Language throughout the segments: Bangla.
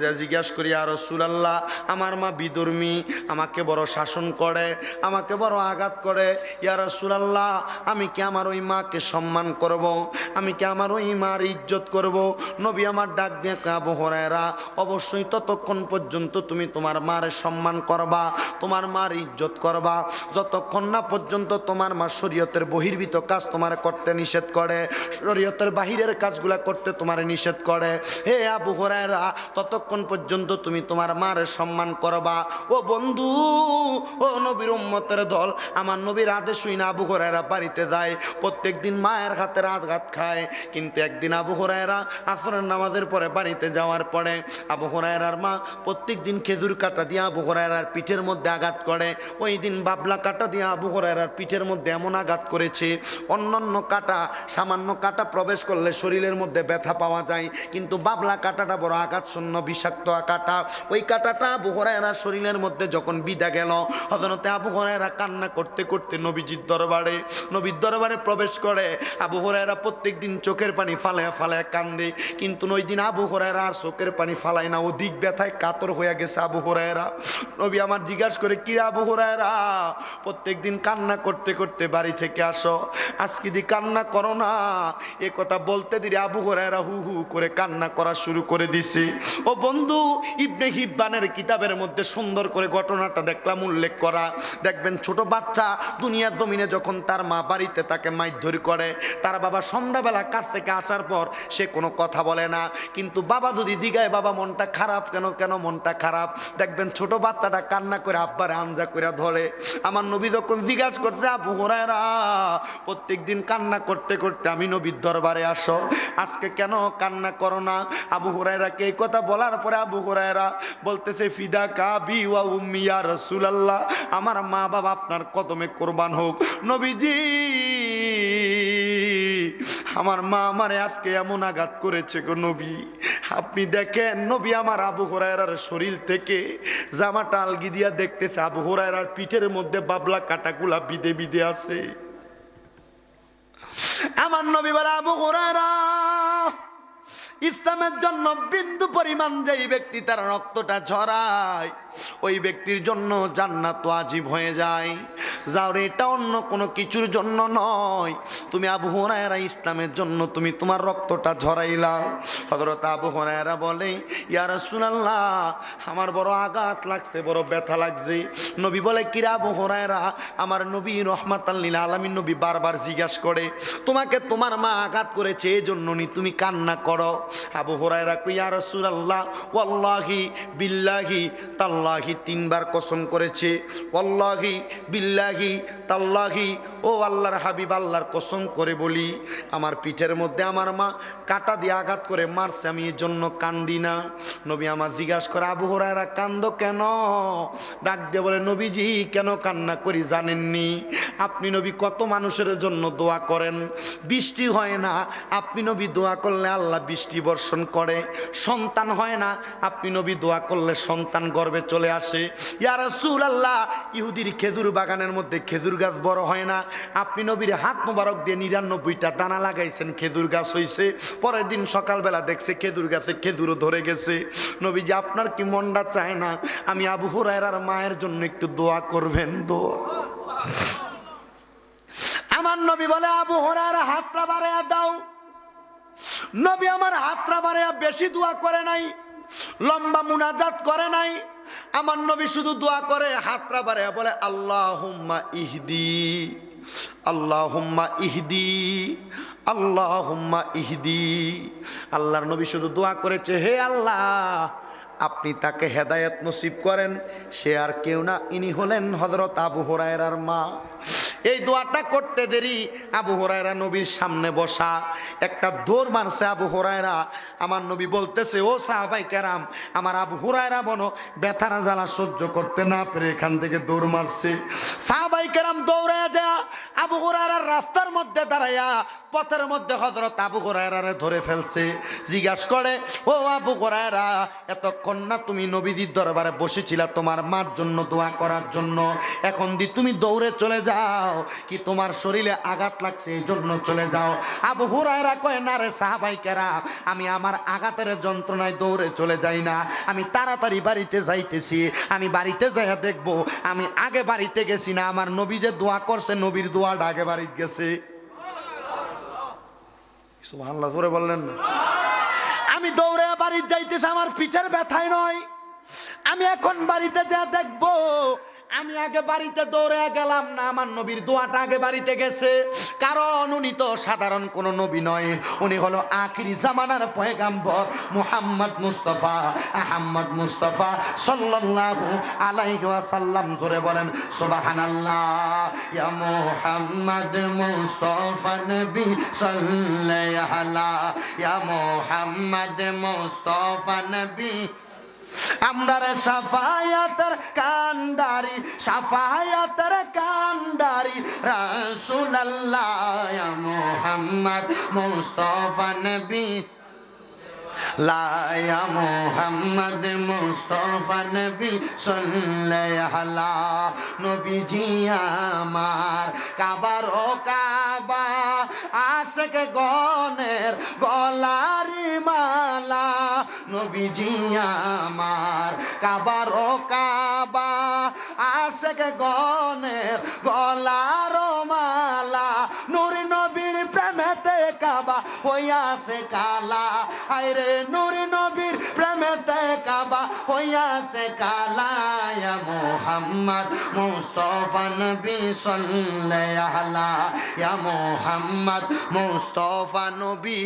যে জিজ্ঞাসা করি আর রসুলাল্লাহ, আমার মা বিধর্মী, আমাকে বড় শাসন করে, আমাকে বড় আঘাত করে ইয়া রসুলাল্লাহ, আমি কি আমার ওই মাকে সম্মান করব। আমি কি আমার ওই মার ইজ্জত করব। নবী আমার ডাক দিয়ে কাবু হরায়রা, অবশ্যই ততক্ষণ পর্যন্ত তুমি তোমার মার সম্মান করবা, তোমার মার ইজ্জত করবা যতক্ষণ না পর্যন্ত তোমার মা শরীয়তের বহির্ভূত কাজ তোমার করতে নিষেধ করে, শরীয়তের বাহিরের কাজগুলা করতে তোমার নিষেধ করে হে আবু হরায়রা, ততক্ষণ পর্যন্ত তুমি তোমার মার সম্মান করবা, ও বন্ধু, ও নবীর উম্মতের দল, আমার নবীর আদেশ হই না আবু হরায়রা বাড়িতে যায় প্রত্যেক দিন মায়ের হাতের আঘাত খায়। কিন্তু একদিন আবু হরায়রা আসরের নামাজের পরে বাড়িতে যাওয়ার পরে আবু হরায়রার মা প্রত্যেক দিন খেজুর কাটা দিয়ে আবু হরায়রার পিঠের মধ্যে আঘাত করে। ওই দিন বাবলা কাটা দিয়ে আবু হরায়রার পিঠের মধ্যে এমন আঘাত করেছে, অন্যান্য কাটা, সামান্য কাটা প্রবেশ করলে শরীরের মধ্যে ব্যথা পাওয়া যায়। কিন্তু বাবলা কাটাটা বড় আঘাত শূন্য বিষাক্ত কাটা ওই কাটাটা আবু হরায়রা শরীরের মধ্যে যখন বিদা গেল হজরতে আবু হরায়রা কান্না করতে করতে নবীজির দরবারে, নবীর দরবারে প্রবেশ করে। আবু হরায়রা প্রত্যেক দিন চোখের পানি ফালায় ফালায় কান্দে, কিন্তু ওই দিন আবু হরায়রা আর চোখের পানি ফালায় না। অধিক ব্যথায় কাতর হয়ে গেছে আবু হরায়রা। নবী আমার জিজ্ঞাসা করে, কি আবু হরায়রা? প্রত্যেক দিন কান্না করতে করতে বাড়ি থেকে আসো। আজকে দি কান্না করো না, এ কথা বলতে দিলে আবু হরায়রা হু হু করে কান্না করা শুরু করে দিছে। ও বন্ধু, ইবনে হিব্বানের কিতাবের মধ্যে সুন্দর করে ঘটনাটা দেখলাম, উল্লেখ করা। দেখবেন ছোট বাচ্চা দুনিয়ার জমিনে যখন তার মা বাড়িতে তাকে মাইধর করে, তার বাবা সন্ধ্যাবেলা কাছ থেকে আসার পর সে কোনো কথা বলে না। কিন্তু বাবা যদি জিগায়, বাবা মনটা খারাপ কেন কেন মনটা খারাপ? দেখবেন ছোট বাচ্চাটা কান্না করে আব্বার আমজা করে ধরে। আমার নবী যখন জিজ্ঞাসা করছে, আবু হরায়রা প্রত্যেক দিন কান্না করতে করতে আমি নবীর দরবারে আসো। আজকে কেন কান্না করো না? আবু হুরায়রাকে এই কথা বলার পরে আবু হুরায়রা বলতেছে, ফিদা কাবি ওয়া উম্মিয়া রাসূলুল্লাহ। আমার মা বাবা আপনার কদমে কোরবান হোক। নবীজি, আমার মা আমারে আজকে এমন আঘাত করেছে গো নবী। আপনি দেখেন, নবী আমার আবু হরায়রার শরীর থেকে জামাটা আলগি দিয়া দেখতেছে, আবু হরায়রার পিঠের মধ্যে বাবলা কাটাগুলা বিদে বিদে আছে। আমার নবী বলে, আবু হুরায়রা ইসলামের জন্য বিন্দু পরিমাণ যেই ব্যক্তি তার রক্তটা ঝরায়, ওই ব্যক্তির জন্য জান্নাত আজীব হয়ে যায়। যাও রে এটা অন্য কোনো কিছুর জন্য নয়। তুমি আবু হুরায়রা ইসলামের জন্য তুমি তোমার রক্তটা ঝরাইলা। হযরত আবু হুরায়রা বলে, ইয়া রাসূলুল্লাহ, আমার বড় আঘাত লাগছে, বড় ব্যথা লাগছে। নবী বলে কিরা আবু হুরায়রা, আমার নবী রহমাতাল লিল আলামিন নবী বারবার জিজ্ঞাসা করে, তোমাকে তোমার মা আঘাত করেছে এই জন্য নি তুমি কান্না করো। আবু হুরায়রা কই ইয়া রাসূলুল্লাহ, ওয়াল্লাহি বিল্লাহি তাল্লাহি, তিনবার কসম করেছে, ওয়াল্লাহি বিল্লাহি তাল্লাহি, ও আল্লাহর হাবিব, আল্লাহর কসম করে বলি, আমার পিঠের মধ্যে আমার মা কাটা দিয়ে আঘাত করে মারছে, আমি এর জন্য কান্দি না। নবী আমার জিজ্ঞাসা করে, আবু হরায়রা, কান্দ কেন? ডাক দিয়ে বলে, নবীজি, কেন কান্না করি জানেননি? আপনি নবী কত মানুষের জন্য দোয়া করেন? বৃষ্টি হয় না, আপনি নবী দোয়া করলে আল্লাহ বৃষ্টি বর্ষণ করে, সন্তান হয় না। আপনি নবী দোয়া করলে সন্তান গর্বে চলে আসে। ইয়া রাসূল আল্লাহ ইহুদির খেজুর বাগানের মধ্যে খেজুর গাছ বড় হয় না। আপনি নবীর হাত মোবারক দিয়ে নিরানব্বইটা দানা লাগাইছেন, খেজুর গাছ হইছে। পরের দিন সকালবেলা দেখছে খেজুর গাছে খেজুরও ধরে গেছে। নবী যে আপনার কি মনটা চায় না? আমি আবু হুরায়রার মায়ের জন্য একটু দোয়া করবেন দোয়া আমার নবী বলে, আবু হুরায়রা, হাতটা বাড়াইয়া দাও। নবী আমার হাতটা বাড়াইয়া বেশি দোয়া করে নাই, লম্বা মুনাজাত করে নাই। আমার নবী শুধু দোয়া করে, হাতরা বাড়াইয়া বলে আল্লাহ হুম্মা ইহদি আল্লাহ হুম্মা ইহদি আল্লাহ হুম্মা ইহদি। আল্লাহর নবী শুধু দোয়া করেছে, হে আল্লাহ, আপনি তাকে হেদায়েত নসিব করেন। সে আর কেউ না। ইনি হলেন হজরত আবু হরায়রার মা। এই দোয়াটা করতে দেরি। আবু হরায়রা নবীর সামনে বসা। একটা দৌড় মারছে আবু হরায়রা। আমার নবী বলতেছে, ও সাহাবাই কেরাম, আমার আবু হুরায়রা বনো ব্যথারা জ্বালা সহ্য করতে না পেরে এখান থেকে দৌড় মারছে। সাহাবাই কেরাম দৌড়ায় যা, আবু হুরায়রার রাস্তার মধ্যে দাঁড়াইয়া পথের মধ্যে হজরত আবু হুরায়রারে ধরে ফেলছে। জিজ্ঞাস করে, ও আবু হুরায়রা, এতক্ষণ না তুমি নবীজির দরবারে বসেছিলা তোমার মার জন্য দোয়া করার জন্য। এখন দি তুমি দৌড়ে চলে যাও। যাও কি তোমার শরীরে আঘাত লাগছে? এই জন্য চলে যাও। আবু হুরায়রা কয় না রে সাহাবাইকেরা আমি আমার আঘাতের যন্ত্রণায় দৌড়ে চলে যাই না। আমি তাড়াতাড়ি বাড়িতে যাইতেছি। আমি বাড়িতে যাইয়া দেখব আমি আগে বাড়িতে গেছি না। আমার নবী যে দোয়া করছে নবীর দোয়াটা আগে বাড়িতে গেছে। সুবহানাল্লাহ জোরে বললেন না। আমি দৌড়ে বাড়িতে যাইতেছি আমার পিঠের ব্যথায় নয়। আমি এখন বাড়িতে যা দেখব আমি আগে বাড়িতে দৌড়ে গেলাম না, আমার নবীর দোয়াটা আগে বাড়িতে গেছে। কারণ উনি তো সাধারণ কোন নবী নয়। উনি হলো আখিরি জামানার পয়গাম্বর, মুহাম্মদ মুস্তফা। আহম্মদ মুস্তফা সাল্লাল্লাহু আলাইহি ওয়াসাল্লাম জোরে বলেন, সুবহানাল্লাহ, ইয়া মুস্তফা নবী সাল্লাল্লাহু আলা ইয়া মুহাম্মদ মুস্তফা নবী আমরার সাফায়াতের কান্ডারি সাফায়াতের কান্ডারি। রাসূলুল্লাহ মুহাম্মদ মুস্তাফা নবী লায়া মোহাম্মদ মুস্তফা নবী সাল্লাল্লাহু নবীজি আমার কাবার ও কাবা আশক গনের গলারি মালা নবীজি আমার কাবার ও কাবা আশক গনের গলার কাবা হইয়াছে কালা। আইরে নূর নবীর প্রেমেতে কাবা হইয়াছে কালা। ইয়া মুহাম্মদ মুস্তাফা নবী সাল্লাল্লাহু আলাইহি ইয়া মুহাম্মদ মুস্তফা নবী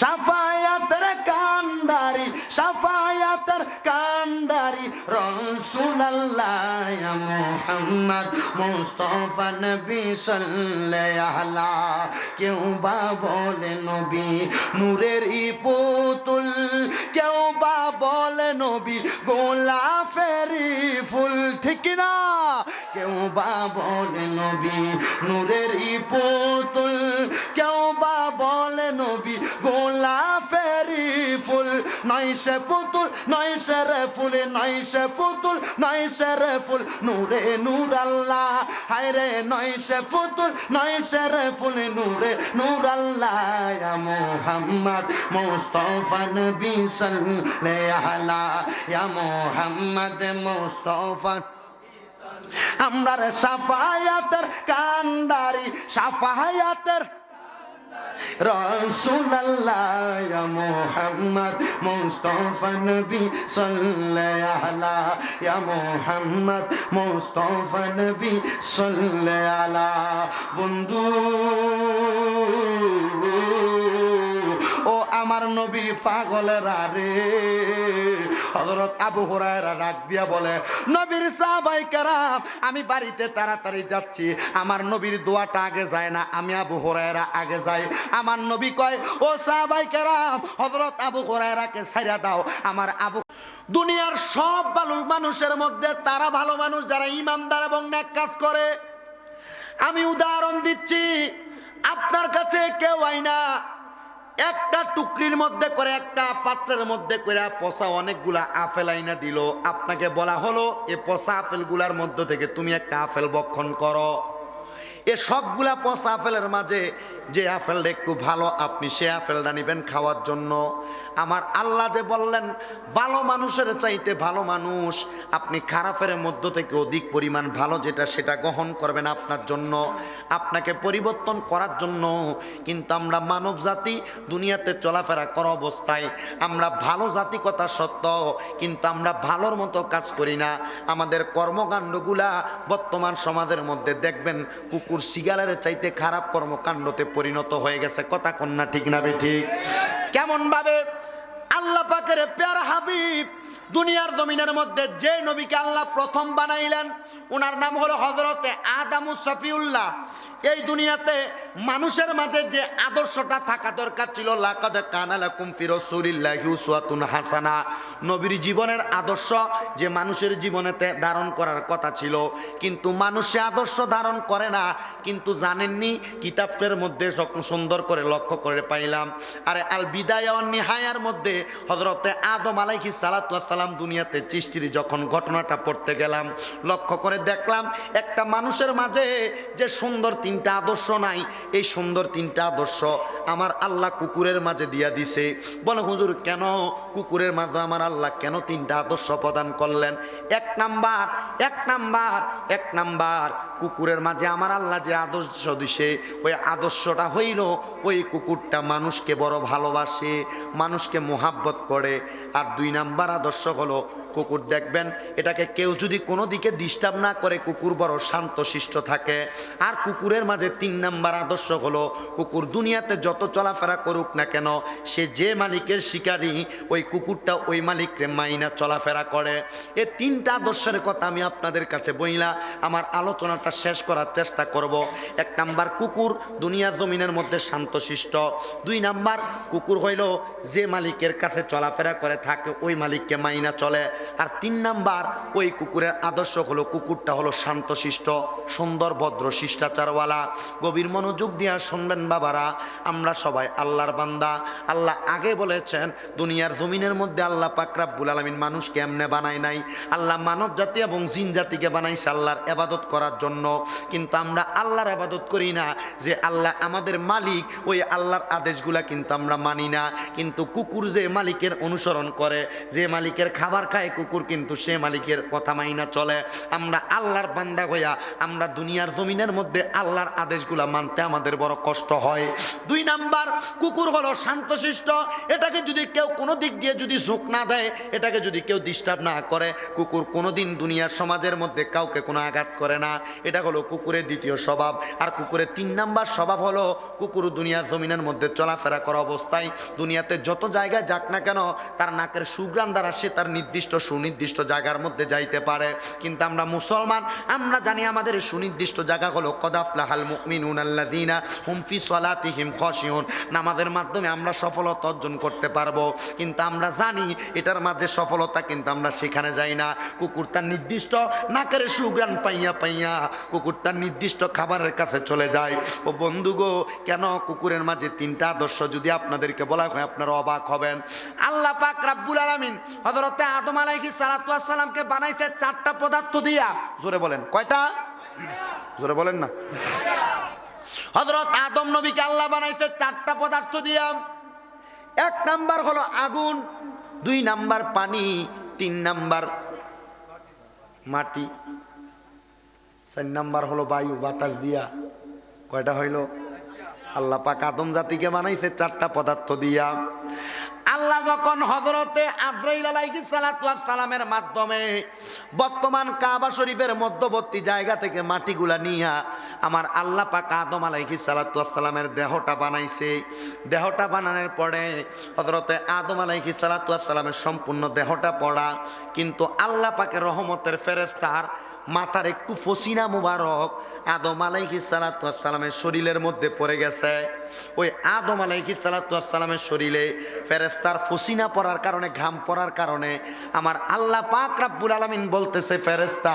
সাফায়াতের কান্ডারি সাফায়াতের কান্ডারি। রসুল্লাহ মুহাম্মদ মুস্তাফা নবী আলাইহি কেউ বা বলে নবী, নূরের পুতুল কেউ বা বলে নবী, গোলাপের ফুল, ঠিক না কেউ বা বলে নবী, নূরের পুতুল কেউ বা বলে নবী গোলাপের ফুল নয় সে পুতুল নয় সে রে ফুল নয় সে পুতুল নয় সে রে ফুল, নূরে নূর আল্লাহ, হায় রে নয় সে পুতুল নয় সে রে ফুল, নূরে নূর আল্লাহ, ইয়া মুহাম্মদ মুস্তাফা নবী সাল্লাল্লাহু আলাইহি ইয়া মুহাম্মদ মুস্তাফা। আমরা সাফায়াতের কান্ডারি, সাফায়াতের রসুল্লাহ ইয়া মুহাম্মদ মুস্তাফা নবী সাল্লাল্লাহু আলাইহি ইয়া মুহাম্মদ মুস্তাফা বন্ধু। ও আমার নবী পাগলেরা রে। হযরত আবু হুরায়রা ডাক দিয়া বলে, নবীর সাহাবাই কারাম, আমি বাড়িতে তাড়াতাড়ি যাচ্ছি। আমার নবীর দোয়াটা আগে যায় না, আমি আবু হুরায়রা আগে যাই। আমার নবী কয়, ও সাহাবাই কারাম, হযরত আবু হুরায়রাকে ছাইরা দাও। আমার আবু দুনিয়ার সব ভালো মানুষের মধ্যে তারা ভালো মানুষ যারা ইমানদার এবং ন্যাক কাজ করে। আমি উদাহরণ দিচ্ছি, আপনার কাছে কেউ আইনা একটা টুকরির মধ্যে করে, একটা পাত্রের মধ্যে করে পচা অনেকগুলা আপেল আইনা দিল। আপনাকে বলা হলো, এ পচা আপেলগুলার মধ্য থেকে তুমি একটা আপেল বক্ষণ করো। এ সবগুলা পচা আপেলের মাঝে যে আপেলটা একটু ভালো, আপনি সে আপেলটা নেবেন খাওয়ার জন্য। আমার আল্লাহ যে বললেন, ভালো মানুষের চাইতে ভালো মানুষ, আপনি খারাপের মধ্য থেকে অধিক পরিমাণ ভালো যেটা সেটা গ্রহণ করবেন আপনার জন্য, আপনাকে পরিবর্তন করার জন্য। কিন্তু আমরা মানব জাতি, দুনিয়াতে চলাফেরা করা অবস্থায় আমরা ভালো জাতি কথা সত্য, কিন্তু আমরা ভালোর মতো কাজ করি না। আমাদের কর্মকাণ্ডগুলা বর্তমান সমাজের মধ্যে দেখবেন, কুকুর সিগালের চাইতে খারাপ কর্মকাণ্ডতে পরিণত হয়ে গেছে। কথা কন্যা ঠিক না বে ঠিক? কেমন ভাবে আল্লাহ পাকের প্যার হাবিব দুনিয়ার জমিনের মধ্যে যে নবীকে আল্লাহ প্রথম বানাইলেন ওনার নাম হলো হজরতে আদামু সফিউল্লাহ। এই দুনিয়াতে মানুষের মাঝে যে আদর্শটা থাকা দরকার ছিল হাসানা। নবীর জীবনের আদর্শ যে মানুষের জীবনেতে ধারণ করার কথা ছিল, কিন্তু মানুষে আদর্শ ধারণ করে না, কিন্তু জানেননি, কিতাবের মধ্যে সুন্দর করে লক্ষ্য করে পাইলাম। আরে আল বিদায় নিহায়ার মধ্যে হজরতে আদম আলাইহি সালাতু সালাম দুনিয়াতে সৃষ্টির যখন ঘটনাটা পড়তে গেলাম, লক্ষ্য করে দেখলাম একটা মানুষের মাঝে যে সুন্দর তিনটা আদর্শ নাই। এই সুন্দর তিনটা আদর্শ আমার আল্লাহ কুকুরের মাঝে দিয়া দিছে। বলে, হুজুর, কেন কুকুরের মাঝে আমার আল্লাহ কেন তিনটা আদর্শ প্রদান করলেন? এক নাম্বার এক নাম্বার এক নাম্বার, কুকুরের মাঝে আমার আল্লাহ যে আদর্শ দিছে, ওই আদর্শটা হইল, ওই কুকুরটা মানুষকে বড় ভালোবাসে, মানুষকে মোহাব্বত করে। আর দুই নাম্বার আদর্শ হলো কুকুর দেখবেন, এটাকে কেউ যদি কোনো দিকে ডিস্টার্ব না করে, কুকুর বড় শান্তশিষ্ট থাকে। আর কুকুরের মাঝে তিন নাম্বার আদর্শ হলো, কুকুর দুনিয়াতে যত চলাফেরা করুক না কেন, সে যে মালিকের শিকারী, ওই কুকুরটা ওই মালিককে মাইনা চলাফেরা করে। এ তিনটা আদর্শের কথা আমি আপনাদের কাছে বইলা আমার আলোচনাটা শেষ করার চেষ্টা করব। এক নাম্বার, কুকুর দুনিয়ার জমিনের মধ্যে শান্তশিষ্ট দুই নাম্বার, কুকুর হইল যে মালিকের কাছে চলাফেরা করে, থাকে ওই মালিককে মাইনা চলে। আর তিন নাম্বার, ওই কুকুরের আদর্শ হলো, কুকুরটা হলো শান্তশিষ্ট, সুন্দর, ভদ্র, শিষ্টাচারওয়ালা। গভীর মনোযোগ দিয়া শুনবেন বাবারা, আমরা সবাই আল্লাহর বান্দা। আল্লাহ আগে বলেছেন, দুনিয়ার জমিনের মধ্যে আল্লাহ পাকরাবুল আলমিন মানুষকে এমনে বানায় নাই। আল্লাহ মানব জাতি এবং জিন জাতিকে বানাইছে আল্লাহর এবাদত করার জন্য। কিন্তু আমরা আল্লাহর আবাদত করি না, যে আল্লাহ আমাদের মালিক, ওই আল্লাহর আদেশগুলা কিন্তু আমরা মানি না। কিন্তু কুকুর যে মালিকের অনুসরণ করে, যে মালিকের খাবার খায় কুকুর কিন্তু সে মালিকের কথা মাইনা চলে। আমরা আল্লাহর বান্দা হইয়া আমরা দুনিয়ার জমিনের মধ্যে আল্লাহর আদেশগুলা মানতে আমাদের বড় কষ্ট হয়। দুই নাম্বার, কুকুর হলো শান্তশিষ্ট। এটাকে যদি কেউ কোনো দিক দিয়ে যদি ঝোঁক না দেয়, এটাকে যদি কেউ ডিস্টার্ব না করে, কুকুর কোনোদিন দুনিয়ার সমাজের মধ্যে কাউকে কোনো আঘাত করে না। এটা হলো কুকুরের দ্বিতীয় স্বভাব। আর কুকুরের তিন নাম্বার স্বভাব হলো কুকুর দুনিয়ার জমিনের মধ্যে চলাফেরা করা অবস্থায়, দুনিয়াতে যত জায়গায় যাক না কেন, তার নাকের সুগ্রাম দ্বারা সে তার নির্দিষ্ট সুনির্দিষ্ট জায়গার মধ্যে যাইতে পারে। কিন্তু আমরা মুসলমান, আমরা জানি আমাদের সুনির্দিষ্ট জায়গা হলো কদাফলাহাল মুমিনুন আল্লাযীনা হুম ফি সলাতিহিম খাশিউন নামাজের মাধ্যমে আমরা সফলতা অর্জন করতে পারব। কিন্তু আমরা জানি এটার মাঝে সফলতা কিন্তু আমরা সেখানে যাই না। কুকুর তার নির্দিষ্ট নাকের সুগ্রাণ পাইয়া পাইয়া কুকুর তার নির্দিষ্ট খাবারের কাছে চলে যায়। ও বন্ধু গো, কেন কুকুরের মাঝে তিনটা আদর্শ যদি আপনাদেরকে বলা হয় আপনারা অবাক হবেন। আল্লাহ পাক রাব্বুল আলামিন হযরতে আদম আলাইহিস সালাতু ওয়াস সালামকে বানাইছে চারটা পদার্থ দিয়া। জোরে বলেন, কয়টা? জোরে বলেন না। হযরত আদম নবীকে আল্লাহ বানাইছে চারটা পদার্থ দিয়া। এক নাম্বার হলো আগুন, দুই নাম্বার পানি, তিন নাম্বার মাটি, চার নাম্বার হলো বায়ু, বাতাস দিয়া। কয়টা হইল? আল্লাহ পাক আদম জাতিকে বানাইছে চারটা পদার্থ দিয়া। আল্লাহ যখন হজরতে আজরাইল আলাইহিস সালাতু সালামের মাধ্যমে বর্তমান কাবা শরীফের মধ্যবর্তী জায়গা থেকে মাটিগুলা নিয়া আমার আল্লাহ পাক আদম আলাইহিস সালাতু সালামের দেহটা বানাইছে। দেহটা বানানোর পরে হজরতে আদম আলাইহিস সালাতু সালামের সম্পূর্ণ দেহটা পড়া, কিন্তু আল্লাহ পাকে রহমতের ফেরেস্তার মাথার একটু ফসিনা মুবারক আদম আলাইহি সালাতামের শরীরের মধ্যে পড়ে গেছে। ওই আদম আলাইহি সালাতামের শরীরে ফেরেস্তার ফসিনা পড়ার কারণে, ঘাম পড়ার কারণে আমার আল্লাহ পাক রাব্বুল আলামিন বলতেছে ফেরেস্তা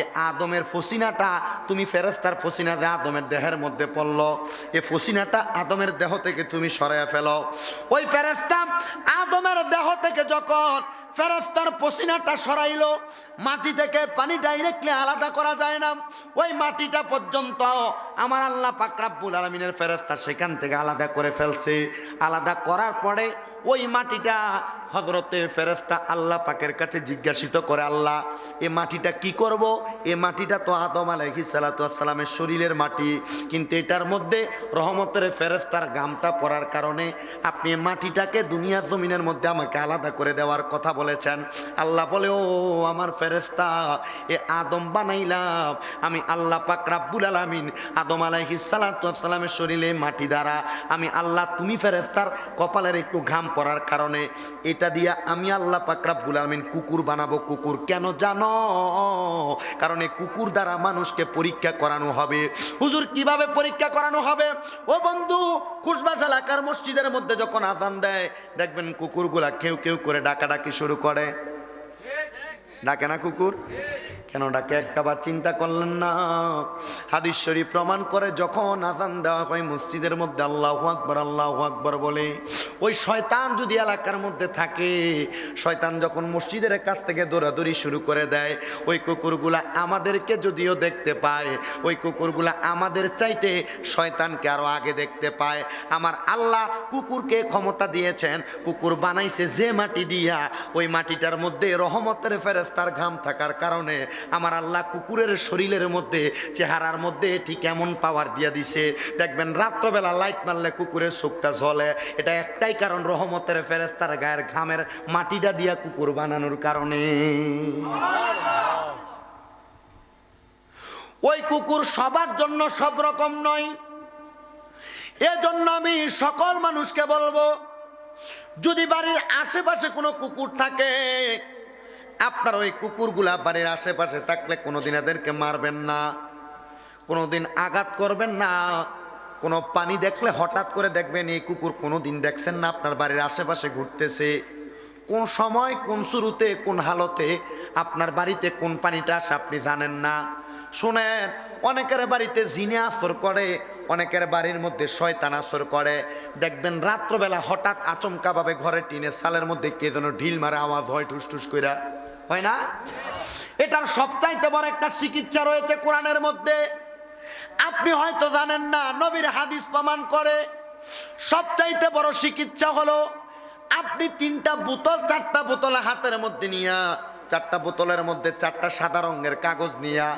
এ আদমের ফসিনাটা তুমি ফেরেস্তার ফসিনা যে আদমের দেহের মধ্যে পড়ল। এ ফসিনাটা আদমের দেহ থেকে তুমি সরাইয়া ফেলো। ওই ফেরেস্তা আদমের দেহ থেকে যখন ফেরেস্তার পসিনাটা সরাইলো। মাটি থেকে পানি ডাইরেক্টলি আলাদা করা যায় না। ওই মাটিটা পর্যন্ত আমার আল্লাহ পাকরাব্বুল আলমিনের ফেরস্তা সেখান থেকে আলাদা করে ফেলছে। আলাদা করার পরে ওই মাটিটা হজরতে ফেরেস্তা আল্লাহ পাকের কাছে জিজ্ঞাসিত করে, আল্লাহ, এ মাটিটা কি করব? এ মাটিটা তো আদম আলাইহি সালাতামের শরীরের মাটি। কিন্তু এটার মধ্যে রহমতের ফেরেস্তার গামটা পড়ার কারণে আপনি মাটিটাকে দুনিয়ার জমিনের মধ্যে আমাকে আলাদা করে দেওয়ার কথা বলেছেন। আল্লাহ বলে, ও আমার ফেরেস্তা এ আদম বানাইলাম। আমি আল্লাহ পাক রাব্বুল আলামিন আদম আলাইহি সালাতামের শরীরে মাটি দ্বারা, আমি আল্লাহ, তুমি ফেরেস্তার কপালের একটু ঘাম পড়ার কারণে এটা মসজিদটা দিয়া আমি আল্লাহ পাকরাবুল আলমিন কুকুর বানাবো, কুকুর কেন জানো? কারণ এই কুকুর দ্বারা মানুষকে পরীক্ষা করানো হবে। হুজুর, কীভাবে পরীক্ষা করানো হবে? ও বন্ধু খুশবাস এলাকার মসজিদের মধ্যে যখন আজান দেয়, দেখবেন কুকুরগুলা কেউ কেউ করে ডাকাডাকি শুরু করে। ডাকে না কুকুর? কেন ডাকে একটা বার চিন্তা করলেন না? হাদিস শরীফ প্রমাণ করে যখন আজান দেওয়া হয় মসজিদের মধ্যে আল্লাহ আকবর আল্লাহ আকবর বলে, ওই শয়তান যদি এলাকার মধ্যে থাকে, শয়তান যখন মসজিদের কাছ থেকে দৌড়াদৌড়ি শুরু করে দেয়, ওই কুকুরগুলা আমাদেরকে যদিও দেখতে পায়, ওই কুকুরগুলা আমাদের চাইতে শয়তানকে আরও আগে দেখতে পায়। আমার আল্লাহ কুকুরকে ক্ষমতা দিয়েছেন, কুকুর বানাইছে যে মাটি দিয়া, ওই মাটিটার মধ্যে রহমতের ফেরেস্তার ঘাম থাকার কারণে আমার আল্লাহ কুকুরের শরীরের মধ্যে, চেহারার মধ্যে ঠিক এমন পাওয়ার দিয়া দিছে। দেখবেন রাত্রবেলা লাইট মারলে কুকুরের চোখটা জ্বলে। এটা একটাই কারণ রহমতের ফেরেস্তার গায়ের ঘামের মাটিটা দিয়া কুকুর বানানোর কারণে। ওই কুকুর সবার জন্য সব রকম নয়। এজন্য আমি সকল মানুষকে বলব, যদি বাড়ির আশেপাশে কোনো কুকুর থাকে আপনার ওই কুকুরগুলা বাড়ির আশেপাশে থাকলে কোনোদিন এদেরকে মারবেন না, কোনোদিন আঘাত করবেন না। কোনো পানি দেখলে হঠাৎ করে দেখবেন এই কুকুর কোনোদিন দেখছেন না আপনার বাড়ির আশেপাশে ঘুরতেছে। কোন সময়, কোন শুরুতে, কোন হালতে, আপনার বাড়িতে কোন পানিটা আসে আপনি জানেন না। শোনেন, অনেকের বাড়িতে জিনে আসর করে, অনেকের বাড়ির মধ্যে শয়তান আসর করে। দেখবেন রাত্রবেলা হঠাৎ আচমকাভাবে ঘরে টিনের সালের মধ্যে কে যেন ঢিল মারা, আওয়াজ হয় ঠুস ঠুস কইরা। হয় না? এটার সবচাইতে বড় একটা চিকিৎসা রয়েছে কোরআনের মধ্যে। আপনি হয়তো জানেন না, নবীর হাদিস প্রমাণ করে সবচাইতে বড় চিকিৎসা হলো আপনি তিনটা বোতল, চারটা বোতল হাতের মধ্যে নিয়া, চারটা বোতলের মধ্যে চারটা সাদা রঙের কাগজ নিয়া,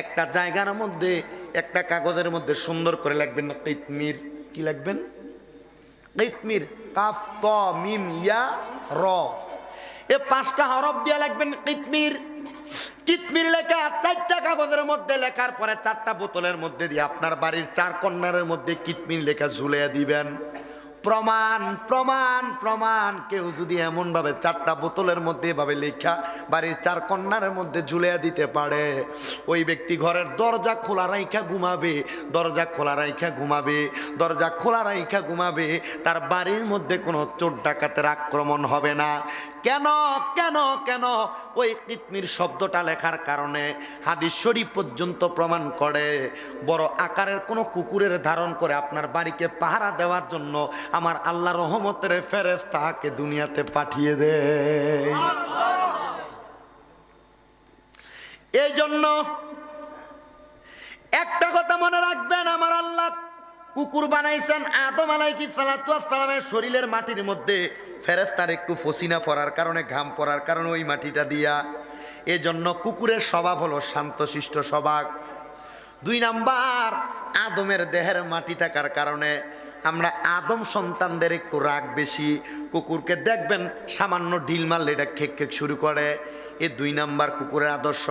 একটা জায়গার মধ্যে, একটা কাগজের মধ্যে সুন্দর করে লিখবেন কিতমির। কি লাগবেন কিতমির, কাফ, ত, মিম, ইয়া, র। এ পাঁচটা হরফ দিয়ে লিখবেন কিতমির। কিতমির লেখা চারটা কাগজের মধ্যে লেখার পরে চারটা বোতলের মধ্যে দিয়ে আপনার বাড়ির চার কর্নারের মধ্যে কিতমির লেখা ঝুলিয়ে দিবেন। প্রমাণ প্রমাণ প্রমাণ। কেউ যদি এমনভাবে চারটা বোতলের মধ্যে এভাবে লেখা বাড়ির চার কন্যার মধ্যে ঝুলিয়ে দিতে পারে। ওই ব্যক্তি ঘরের দরজা খোলা রাইখা ঘুমাবে, দরজা খোলা রাইখা ঘুমাবে, দরজা খোলা রাইখা ঘুমাবে। তার বাড়ির মধ্যে কোনো চোর ডাকাতের আক্রমণ হবে না। কেন কেন কেন? ওই কিতমির শব্দটা লেখার কারণে হাদিস শরীফ পর্যন্ত প্রমাণ করে। বড় আকারের কোনো কুকুরের ধারণ করে আপনার বাড়িকে পাহারা দেওয়ার জন্য আমার আল্লাহ রহমতের ফেরেস তাহাকে দুনিয়াতে পাঠিয়ে দেয় এই জন্য একটা কথা মনে রাখবেন, আমার আল্লাহ কুকুর বানাইছেন আদম আলাইকি সালামের শরীরের মাটির মধ্যে ফেরেস্তার একটু ফসিনা পড়ার কারণে, ঘাম পড়ার কারণে ওই মাটিটা দিয়া। এজন্য কুকুরের স্বভাব হলো শান্তশিষ্ট স্বভাব। দুই নাম্বার, আদমের দেহের মাটি থাকার কারণে আমরা আদম সন্তানদের একটু রাগ বেশি। কুকুরকে দেখবেন সামান্য ঢিল মারলে এটা খেক খেক শুরু করে। এ দুই নাম্বার কুকুরের আদর্শ।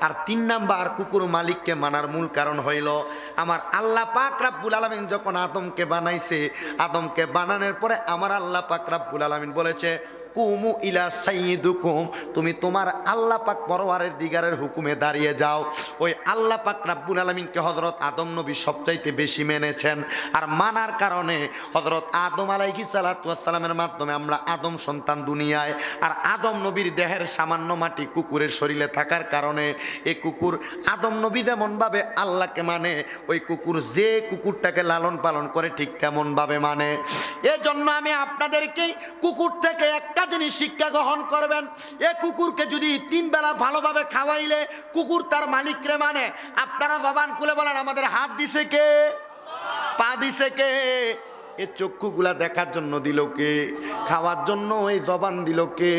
আর তিন নাম্বার কুকুর মালিককে মানার মূল কারণ হইল, আমার আল্লাহ পাক রাব্বুল আলমিন যখন আদমকে বানাইছে, আদমকে বানানোর পরে আমার আল্লাহ পাক রাব্বুল আলমিন বলেছে কুমু ইলা সাইয়িদুকুম। তুমি তোমার আল্লাহ পাক পরওয়ারের দিগারের হুকুমে দাঁড়িয়ে যাও। ওই আল্লাহ পাক রাব্বুল আলামিনকে হযরত আদম নবী সবচাইতে বেশি মেনেছেন। আর মানার কারণে হযরত আদম আলাইহিস সালাতু ওয়াসসালামের মাধ্যমে আমরা আদম সন্তান দুনিয়ায় আর আদম নবীর দেহের সামান্য মাটি কুকুরের শরীরে থাকার কারণে এই কুকুর আদম নবী যেমন ভাবে আল্লাহকে মানে ওই কুকুর যে কুকুরটাকে লালন পালন করে ঠিক তেমনভাবে মানে। এজন্য আমি আপনাদেরকে কুকুর থেকে একটা জিনিস শিক্ষা গ্রহণ করবেন। এ কুকুরকে যদি তিন বেলা ভালোভাবে খাওয়াইলে, কুকুর তার মালিকরে মানে। আপনারা জবান খুলে বলেন, আমাদের হাত দিছে কে? পা দিছে কে? এ চক্ষুগুলা দেখার জন্য দিল কে? খাওয়ার জন্য এই জবান দিল কে?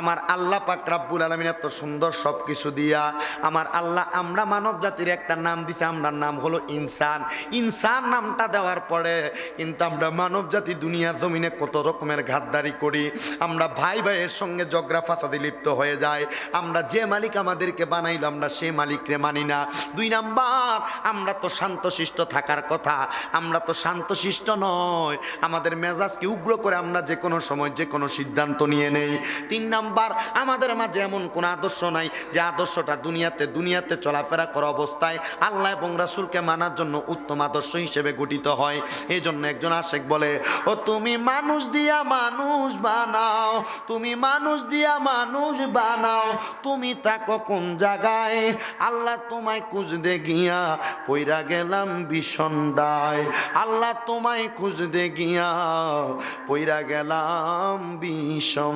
আমার আল্লাহ পাক রাব্বুল আলামিন এত সুন্দর সব কিছু দিয়া আমার আল্লাহ আমরা মানব জাতির একটা নাম দিছে, আমরা নাম হলো ইনসান। ইনসান নামটা দেওয়ার পরে কিন্তু আমরা মানব জাতি দুনিয়ার জমিনে কত রকমের ঘাতদারি করি। আমরা ভাই ভাইয়ের সঙ্গে জগরা ফাসাদে লিপ্ত হয়ে যায় আমরা যে মালিক আমাদেরকে বানাইলো, আমরা সে মালিকরে মানি না। দুই নাম্বার, আমরা তো শান্তশিষ্ট থাকার কথা। আমরা তো শান্তশিষ্ট নয়। আমাদের মেজাজকে উগ্র করে আমরা যে কোনো সময় যে কোনো সিদ্ধান্ত নিয়ে নেই। তিন নাম্বার, আমাদের মাঝে এমন কোনো আদর্শ নাই যে আদর্শটা দুনিয়াতে দুনিয়াতে চলাফেরা করা অবস্থায় আল্লাহ এবং রাসুলকে মানার জন্য উত্তম আদর্শ হিসেবে গঠিত হয়। এই জন্য একজন আশেক বলে, ও তুমি মানুষ দিয়া মানুষ বানাও, তুমি মানুষ দিয়া মানুষ বানাও, তুমি থাকো কোন জায়গায়? আল্লাহ তোমায় খুঁজতে গিয়া পইরা গেলাম বিষন্দায় আল্লাহ তোমায় খুঁজতে গিয়া পইরা গেলাম বিষন্দায়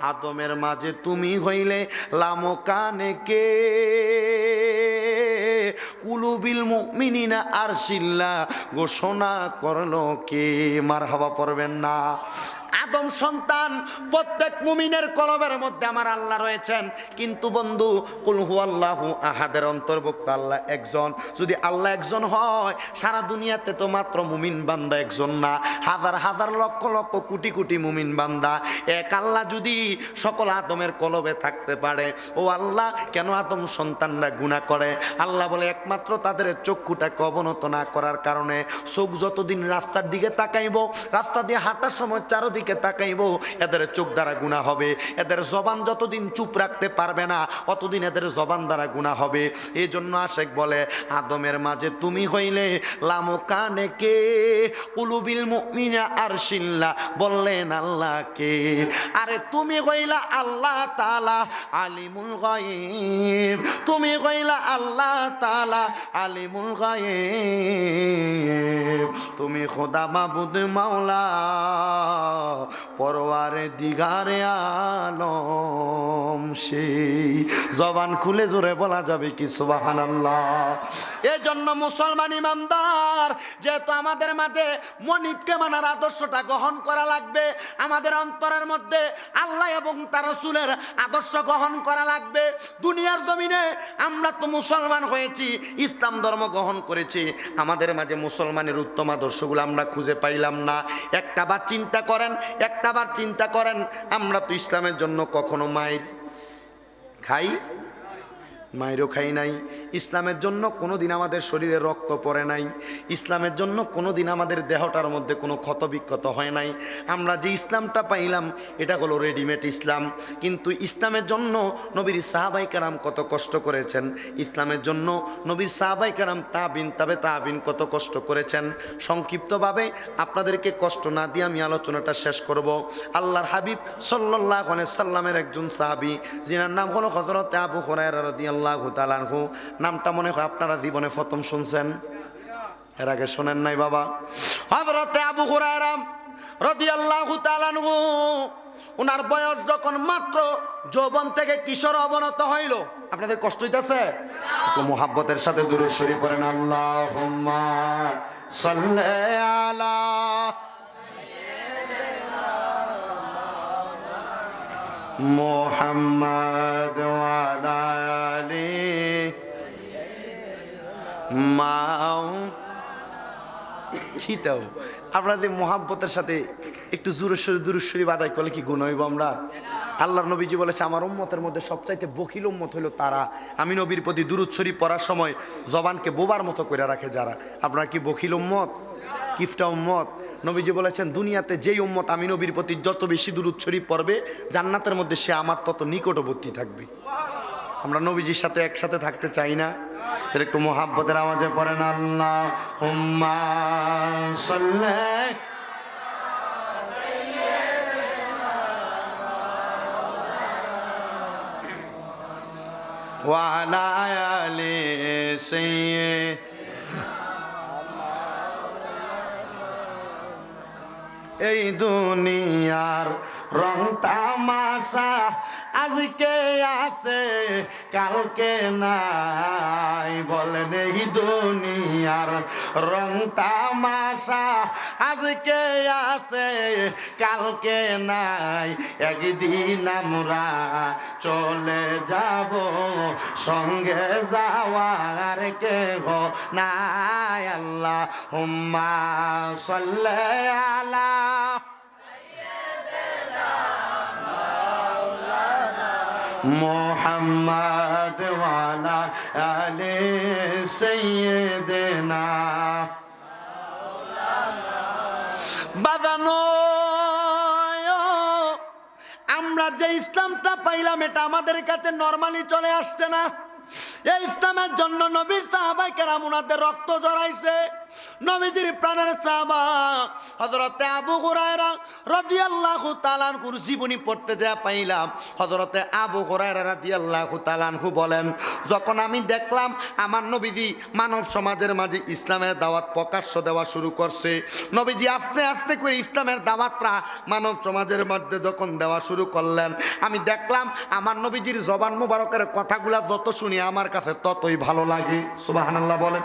আদমের মাঝে তুমি হইলে লামকানে কে? কুলুবিল মুমিনিনা আর শিল্লা ঘোষণা করল কে? মার হাবা পড়বেন না। আদম সন্তান প্রত্যেক মুমিনের কলবের মধ্যে আমার আল্লাহ রয়েছেন। কিন্তু বন্ধু কুলহু আল্লাহু আহাদের অন্তর্ভুক্ত আল্লাহ একজন। যদি আল্লাহ একজন হয়, সারা দুনিয়াতে তো মাত্র মুমিন বান্দা একজন না। হাজার হাজার লক্ষ লক্ষ কোটি কোটি মুমিন বান্দা। এক আল্লাহ যদি সকল আদমের কলবে থাকতে পারে। ও আল্লাহ, কেন আদম সন্তানরা গুণা করে? আল্লাহ বলে, একমাত্র তাদের চক্ষুটাকে অবনত না করার কারণে চোখ যতদিন রাস্তার দিকে তাকাইব, রাস্তা দিয়ে হাঁটার সময় চারদিকে তাকাইব, এদের চোখ দ্বারা গুণা হবে। এদের জবান যতদিন চুপ রাখতে পারবে না, অতদিন এদের জবান দ্বারা গুণা হবে। এই জন্য আশেক বলে, আদমের মাঝে তুমি হইলে লামো কানে কে? কুলুবিল মুমিনা আর শিল্লা বললেন আল্লাহকে। আরে তুমি আল্লাহ তালা আলিমুল তুমি আল্লাহ তালা আলিমুল তুমি খোদা মাবুদ মাওলা পরওয়ারে দিগারে আলম। সেই জবান খুলে জোরে বলা যাবে কি সুবাহান এই জন্য মুসলমান ইমানদার, যেহেতু আমাদের মাঝে মনিবকে মানার আদর্শটা গ্রহণ করা লাগবে, আমাদের অন্তরের মধ্যে আল্লাহ এবং তার রসুলের আদর্শ গ্রহণ করা লাগবে। দুনিয়ার জমিনে আমরা তো মুসলমান হয়েছি, ইসলাম ধর্ম গ্রহণ করেছি। আমাদের মাঝে মুসলমানের উত্তম আদর্শগুলো আমরা খুঁজে পাইলাম না। একটা বার চিন্তা করেন, একটা বার চিন্তা করেন, আমরা তো ইসলামের জন্য কখনো মায়ের খাই মায়েরও খাই নাই। ইসলামের জন্য কোনো দিন আমাদের শরীরে রক্ত পড়ে নাই। ইসলামের জন্য কোনো দিন আমাদের দেহটার মধ্যে কোনো ক্ষত বিক্ষত হয় নাই। আমরা যে ইসলামটা পাইলাম, এটা হলো রেডিমেড ইসলাম। কিন্তু ইসলামের জন্য নবীর সাহাবাই কারাম কত কষ্ট করেছেন। ইসলামের জন্য নবীর সাহাবাই কারাম তাবিন, তবে তাবিন কত কষ্ট করেছেন। সংক্ষিপ্তভাবে আপনাদেরকে কষ্ট না দিয়ে আমি আলোচনাটা শেষ করব। আল্লাহর হাবিব সাল্লাহ সাল্লামের একজন সাহাবি, যিনার নাম হলো হজরত আবু হরাই আল্লাহ নামটা মনে হয় আপনারা জীবনে প্রথম শুনছেন। এর আগে শোনেন নাই বাবা। আবু হুরায়রাম আল্লাহ বয়স যখন মাত্র যৌবন থেকে কিশোর অবনত হইল। আপনাদের কষ্ট হইতেছে? মোহাব্বতের সাথে দূরে সরি আল্লাহ আলা মোহাম্মদ আলি মাও। শীতাও আমরা যে মোহাব্বতের সাথে একটু জোরেশ্বরী দূরেশ্বরী বাদাই করলে কি গুণ হইব আমরা? আল্লাহর নবীজি বলেছে, আমার উম্মতের মধ্যে সবচাইতে বকিল উম্মত হইল তারা। আমি নবীর প্রতি দূরুচ্ছরি পড়ার সময় জবানকে বোবার মতো করে রাখে যারা। আপনারা কি বকিল উম্মত? কিফটা উম্মত? নবীজি বলেছেন, দুনিয়াতে যেই উম্মত আমি নবীর প্রতি যত বেশি দূর উচ্ছরি পড়বে, জান্নাতের মধ্যে সে আমার তত নিকটবর্তী থাকবে। আমরা নবীজির সাথে একসাথে থাকতে চাই না। এর একটু মোহাব্বতের আওয়াজে পড়েন আল্লাহ ওয়ালা আলে সেই এই দুনিয়ার রং তামাশা আজকে আছে, কালকে নাই। বলেন এই দুনিয়ার রং তামাশা আজকে আছে, কালকে নাই। একদিন আমরা চলে যাব, সঙ্গে যাওয়ার কেহ নাই। আল্লাহ হুম্মা সাল্লে মোহাম্মদ ওয়ালা আলে সৈয়দনা। আমরা যে ইসলামটা পাইলাম, এটা আমাদের কাছে নর্মালি চলে আসছে না। এই ইসলামের জন্য নবীর সাহাবাই কেরাম ওনাদের রক্ত জড়াইছে। নবীজির প্রাণের সাহাবা হজরতে আবু হুরায়রা রাদিয়াল্লাহু তাআলার জীবনী পড়তে যা পাইলাম। হজরতে আবু হুরায়রা রাদিয়াল্লাহু তাআলাহু বলেন, যখন আমি দেখলাম আমার নবীজি মানব সমাজের মাঝে ইসলামের দাওয়াত প্রকাশ্য দেওয়া শুরু করছে, নবীজি আস্তে আস্তে করে ইসলামের দাওয়াতটা মানব সমাজের মধ্যে যখন দেওয়া শুরু করলেন, আমি দেখলাম আমার নবীজির জবান মুবারকের কথাগুলা যত শুনি আমার কাছে ততই ভালো লাগে। সুবহানাল্লাহ বলেন।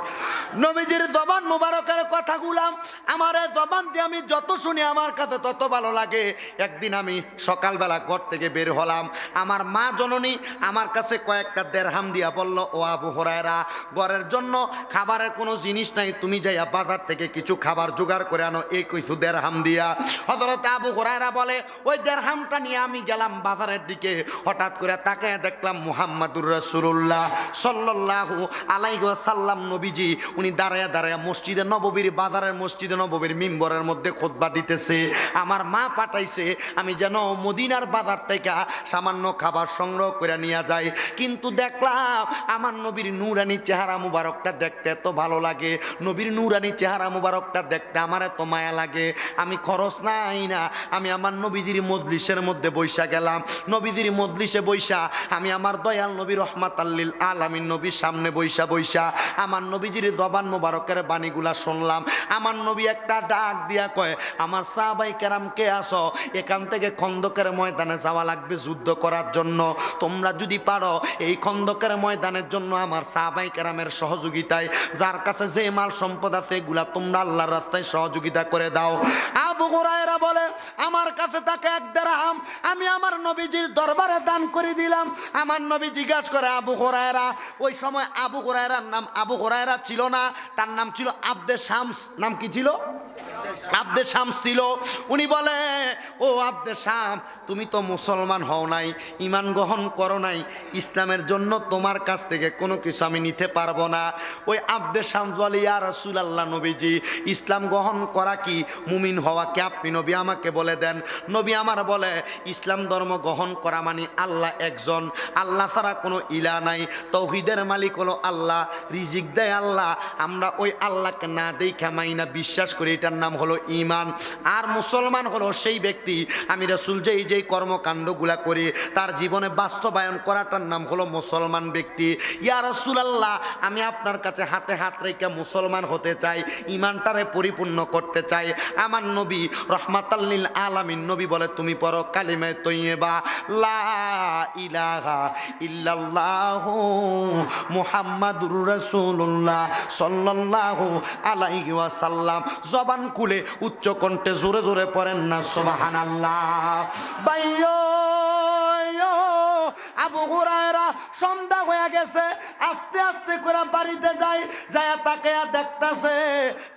নবীজির জবান মুবারকের কথাগুলা আমার জবান দিয়ে আমি যত শুনি আমার কাছে তত ভালো লাগে। একদিন আমি সকালবেলা ঘর থেকে বের হলাম, আমার মা জননী আমার কাছে কয়েকটা দেড়হাম দিয়া বলল, ও আবু হরায়রা, ঘরের জন্য খাবারের কোনো জিনিস নাই, তুমি যাইয়া বাজার থেকে কিছু খাবার জোগাড় করে আনো, এই কিছু দেড়হাম দিয়া। হজরত আবু হরায়রা বলে, ওই দেড়হামটা নিয়ে আমি গেলাম বাজারের দিকে, হঠাৎ করে তাকায় দেখলাম মুহাম্মাদুর রসুল্লাহ সাল্লাল্লাহু আলাইহি সাল্লাম নবীজি, উনি দাঁড়ায় দাঁড়ায় মসজিদে নববীর বাজারের মসজিদে নববীর মিম্বরের মধ্যে খোদবা দিতেছে। আমার মা পাঠাইছে, আমি যেন মদিনার বাজার থেকে সামান্য খাবার সংগ্রহ করে নিয়ে যাই। কিন্তু দেখলাম, আমার নবীর নুরানি চেহারা মুবারকটা দেখতে এত ভালো লাগে। নবীর নুরানি চেহারা মুবারকটা দেখতে আমার এত মায়া লাগে। আমি খরচ নাই না, আমি আমার নবীজির মজলিসের মধ্যে বৈশা গেলাম। নবীজির মজলিসে বৈশা আমি আমার দয়াল নবী রহমাত আল্লিল আলামিন নবীর সামনে বৈশা বৈশা আমার নবীজির জবান মুবারকের বাণীগুলা শুনলাম। আমার নবী একটা ডাক দিয়া কয়, আমার সাহাবাই কেরাম কে আসো এখান থেকে খন্দকের ময়দানে যাওয়া লাগবে যুদ্ধ করার জন্য। তোমরা যদি পারো, এই খন্দকের ময়দানের জন্য আমার সাহাবাই কেরামের সহযোগিতায়, যার কাছে যে মাল সম্পদ আছে এগুলা তোমরা আল্লাহর রাস্তায় সহযোগিতা করে দাও। আবু হুরায়রা বলে, আমার কাছে তাকে এক দেড়হাম আমি আমার নবীজির দরবারে দান করে দিলাম। আমার নবী জিজ্ঞাসা করে, আবু হুরায়রা, ওই সময় আবু হুরায়রার নাম আবু হুরায়রা ছিল না? তার নাম ছিল আব্দে শামস নাম কি ছিল? আব্দে শামস ছিল উনি বলে, ও আব্দে শাম, তুমি তো মুসলমান হও নাই ইমান গ্রহণ করো নাই, ইসলামের জন্য তোমার কাছ থেকে কোনো কিছু আমি নিতে পারব না। ওই আব্দে শামস বলে, ইয়া রসুল আল্লাহ নবীজি, ইসলাম গ্রহণ করা কি? মুমিন হওয়া কি? আপনি নবী আমাকে বলে দেন। নবী আমার বলে, ইসলাম ধর্ম গ্রহণ করা মানে আল্লাহ একজন। আল্লাহ ছাড়া কোনো ইলা নাই। তৌহিদের মালিক হলো আল্লাহ, রিজিক দেয় আল্লাহ। আমরা ওই আল্লাহকে না দেখা মাই না বিশ্বাস করি, এটার নাম হলো ইমান আর মুসলমান হলো সেই ব্যক্তি, আমি রসুল যেই যেই কর্মকাণ্ডগুলা করি, তার জীবনে বাস্তবায়ন করাটার নাম হলো মুসলমান ব্যক্তি। ইয়া রসুল আল্লাহ আমি আপনার কাছে হাতে হাত রেখে মুসলমান হতে চাই ইমানটারে পরিপূর্ণ করতে চাই। আমার নবী রহমাতাল্লিল আলামিন, নবী বলে, তুমি পড়ো কালিমে তৈবা লা ইলাহা ইল্লাল্লাহু মুহাম্মাদুর রাসূলুল্লাহ জবান খুলে উচ্চ কণ্ঠে জোরে জোরে পড়েন না সোবাহান আল্লাহ বাইয়ো! আবু হুরায়রা সন্ধ্যা হয়ে গেছে, আস্তে আস্তে করে বাড়িতে যাই, যায় তাকে দেখতাছে,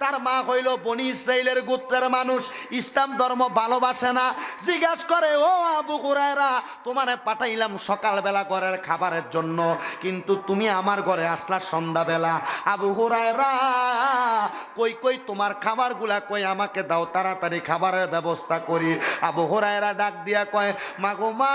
তার মা হইল বনি ইসরাইলের গোত্রের মানুষ, ইসলাম ধর্ম ভালোবাসে না। জিজ্ঞাস করে, ও আবু হুরায়রা, তোমারে পাঠাইলাম সকালবেলা ঘরের খাবারের জন্য, কিন্তু তুমি আমার ঘরে আসলা সন্ধ্যাবেলা। আবু হুরায়রা, কই কই, তোমার খাবারগুলা কই, আমাকে দাও, তাড়াতাড়ি খাবারের ব্যবস্থা করি। আবু হুরায়রা ডাক দিয়া কয়, মাগো মা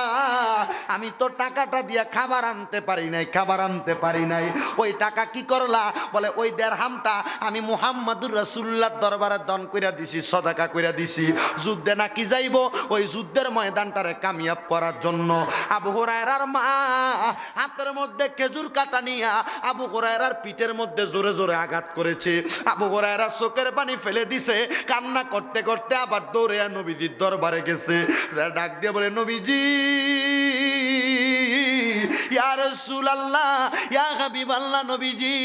আমি তো টাকাটা দিয়া খাবার আনতে পারি নাই, খাবার আনতে পারি নাই। ওই টাকা কি করলা? বলে, ওই দেড়হামটা আমি মুহাম্মাদুর রাসূলুল্লাহর দরবারে দন কইরা দিছি, সদাকা কইরা দিছি। যুদ্ধে নাকি যাইব? ওই যুদ্ধের ময়দানটারে কামিয়াব করার জন্য। আবু হুরায়রার মা হাতের মধ্যে খেজুর কাটা নিয়া আবু হুরায়রার পিঠের মধ্যে জোরে জোরে আঘাত করেছে। আবু হুরায়রা চোখের পানি ফেলে দিছে, কান্না করতে করতে আবার দৌড়ে নবীজির দরবারে গেছে। ডাক দিয়ে বলে, নবীজি ইয়া ইয়া নবীজি,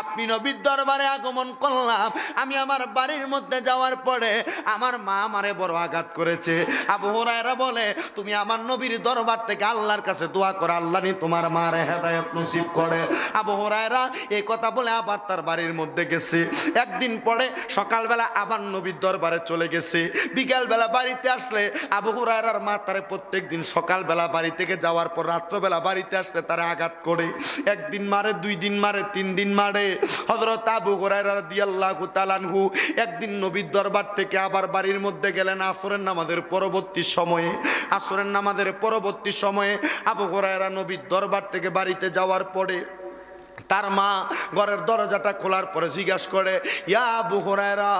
আপনি নবীর দরবারে আগমন করলাম। আমি আমার বাড়ির মধ্যে যাওয়ার পরে আমার মা আমারে বড় আঘাত করেছে। আবু হুরায়রা বলে, তুমি আমার নবীর দরবার থেকে আল্লাহর কাছে দোয়া করো, আল্লাহ তোমার মারে হেদায়েত নসিব করে। আবু হুরায়রা এই কথা বলে আবার তার বাড়ির মধ্যে গেছে। একদিন পরে সকালবেলা আবার নবীর দরবারে চলে গেছে। বিকালবেলা বাড়িতে আসলে আবু হুরায়রার মা তারে প্রত্যেক দিন সকালবেলা বাড়ি থেকে যাওয়ার পর রাত্রবেলা বেলা বাড়িতে আসলে তারা আঘাত করে। একদিন মারে দুই দিন মারে তিন দিন মারে। হজরত আবু রাদিয়াল্লাহু তাআলাহু একদিন নবীর দরবার থেকে আবার বাড়ির মধ্যে গেলেন আসরের নামাজের পরবর্তী সময়ে। আসরের নামাজের পরবর্তী সময়ে আবু হুরায়রা নবীর দরবার থেকে বাড়িতে যাওয়ার পরে তার মা ঘরের দরজাটা খোলার পরে জিজ্ঞাসা করে, ইয়া আবু হুরায়রা,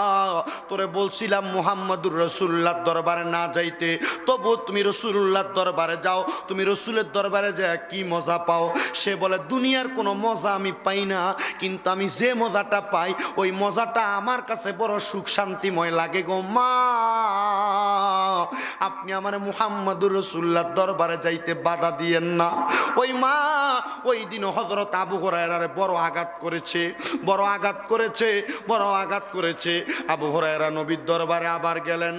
তোরে বলছিলাম মুহাম্মদুর রসুল্লাহ দরবারে না যাইতে। তবু তুমি রসুল্লাহর দরবারে যাও, তুমি রসুলের দরবারে যা কি মজা পাও? সে বলে, দুনিয়ার কোনো মজা আমি পাই না, কিন্তু আমি যে মজাটা পাই, ওই মজাটা আমার কাছে বড় সুখ শান্তিময় লাগে গো মা। আপনি আমার মুহাম্মদুর রসুল্লাহর দরবারে যাইতে বাধা দিয়েন না। ওই মা, ওই দিন হজরত আবু হরায়রারে বড় আঘাত করেছে, বড় আঘাত করেছে, বড় আঘাত করেছে। আবু হরায়রা নবীর দরবারে আবার গেলেন।